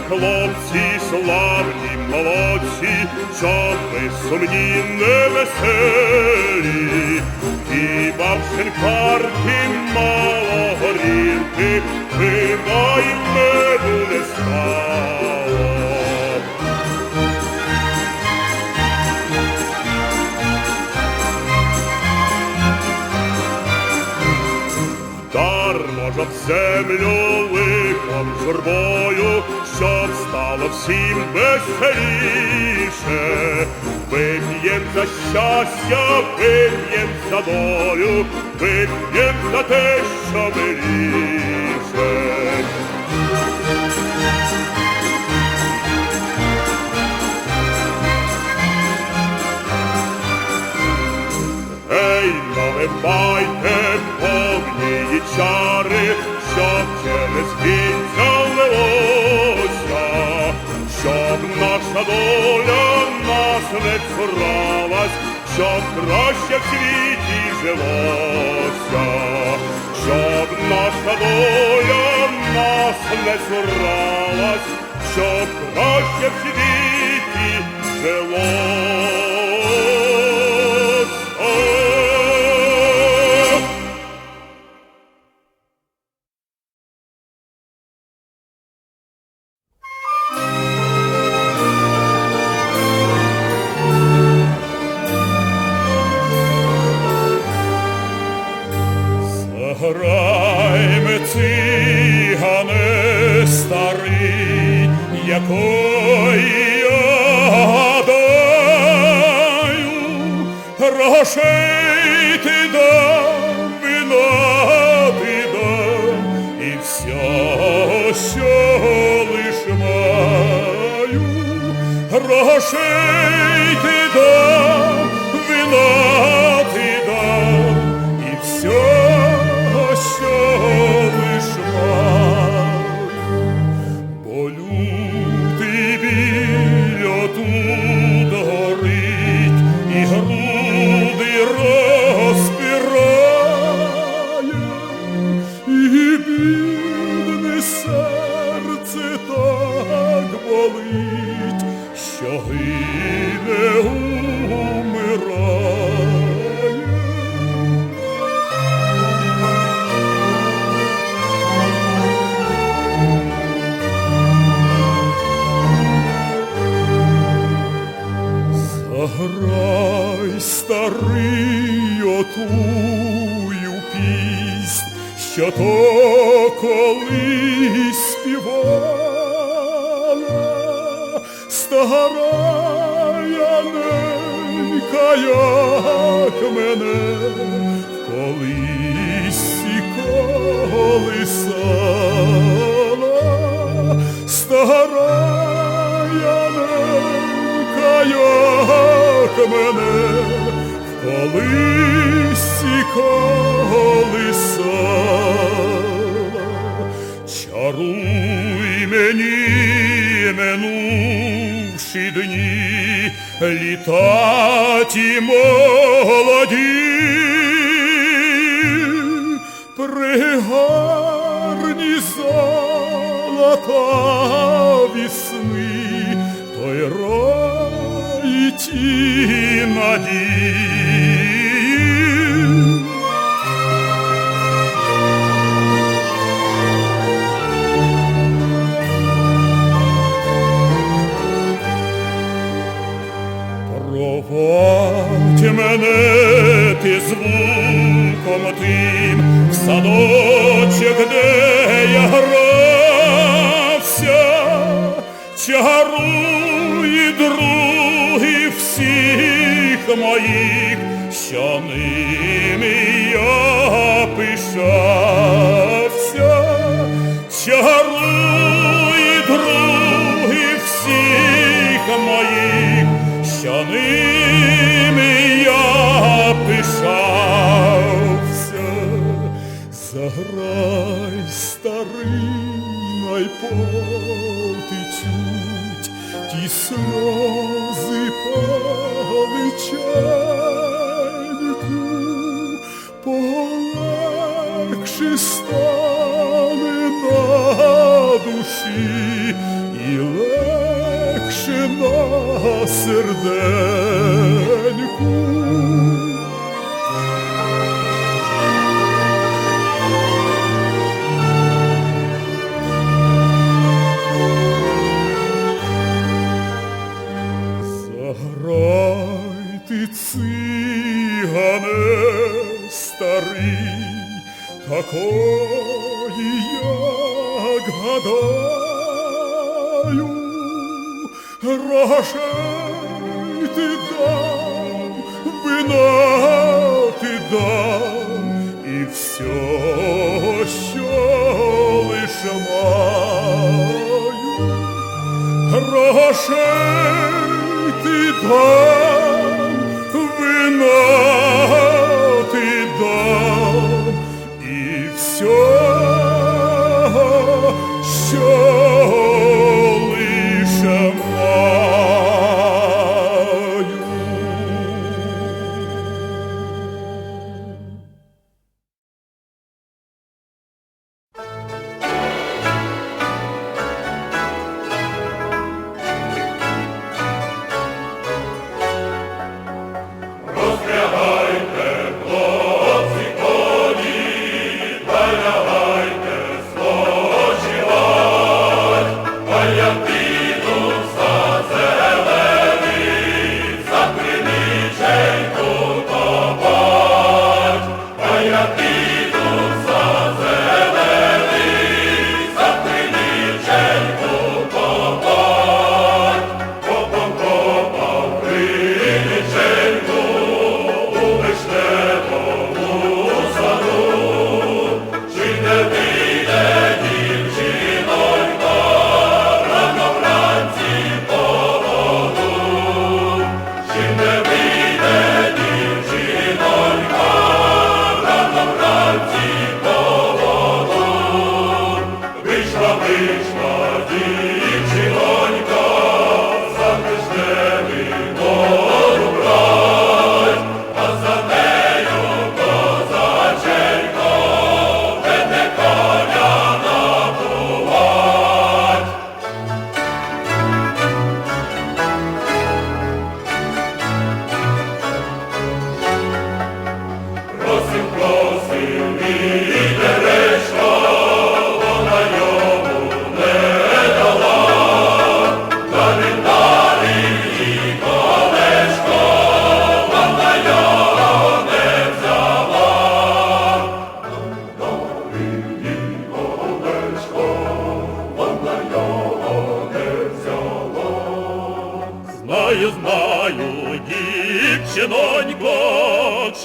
ми хлопці, славні, молодці, щоб ви сумні не веселі, хіба в шинкарки мало горілки, вина меду не стало. Дармо ж об землю лихом журбою, всім веселіше. Вип'єм за щастя, вип'єм за долю, вип'єм за те, що миліше. Доля нас не цуралась, щоб краще в світі жилося, щоб наша доля нас не цуралась, щоб краще в світі жилося. Цигане старий, якої я даю, грошей ти дам, вина ти дам, і все, що лиш маю, грошей ти дам, вина отую піснь, що то колись співала. Стара ненька, як мене колись колисала, стара ненька, як мене колись колисала. Чаруй мені минувші дні, літа ті молоді, пригарні золота весни, той рай ті надії. Моїх, що ними я пишався, чаруй други всіх моїх, що ними я пишався, заграй старий найпотичуть, ті сльози по паличеньку, полегши стали на душі і легше на серденьку. такої як гадаю, грошей ти дам, вина ти дам, і все, що лише маю, грошей ти дам.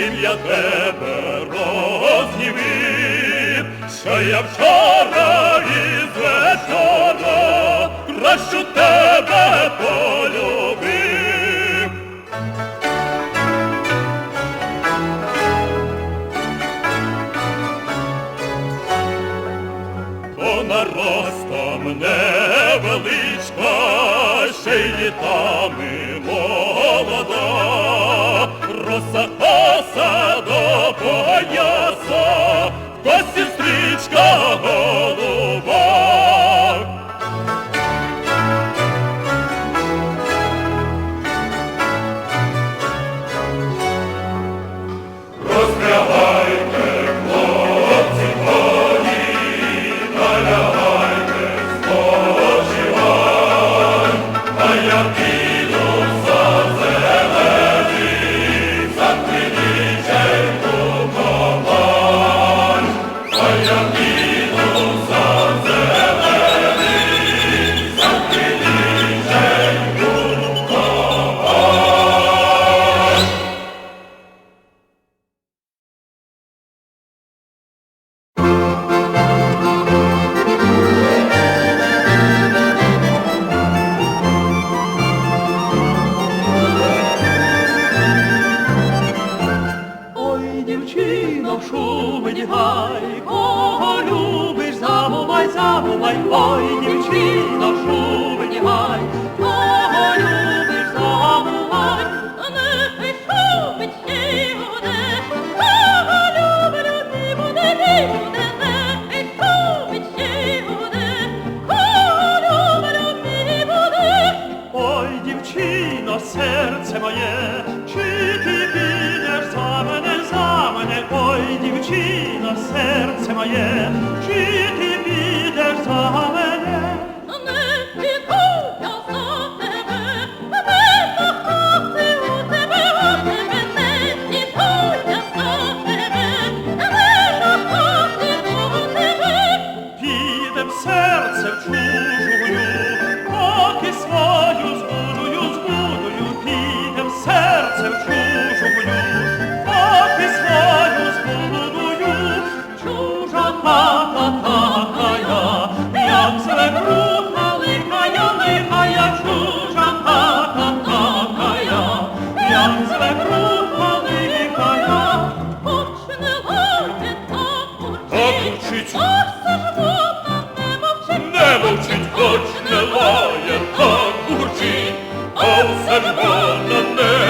зовсім я тебе рознівив, що я вчора і вечора кращу тебе полюбив. Бо наростом невеличка ще й літа. Alpha. мовчить, хоч не лає, так гурчить, а все ж вона не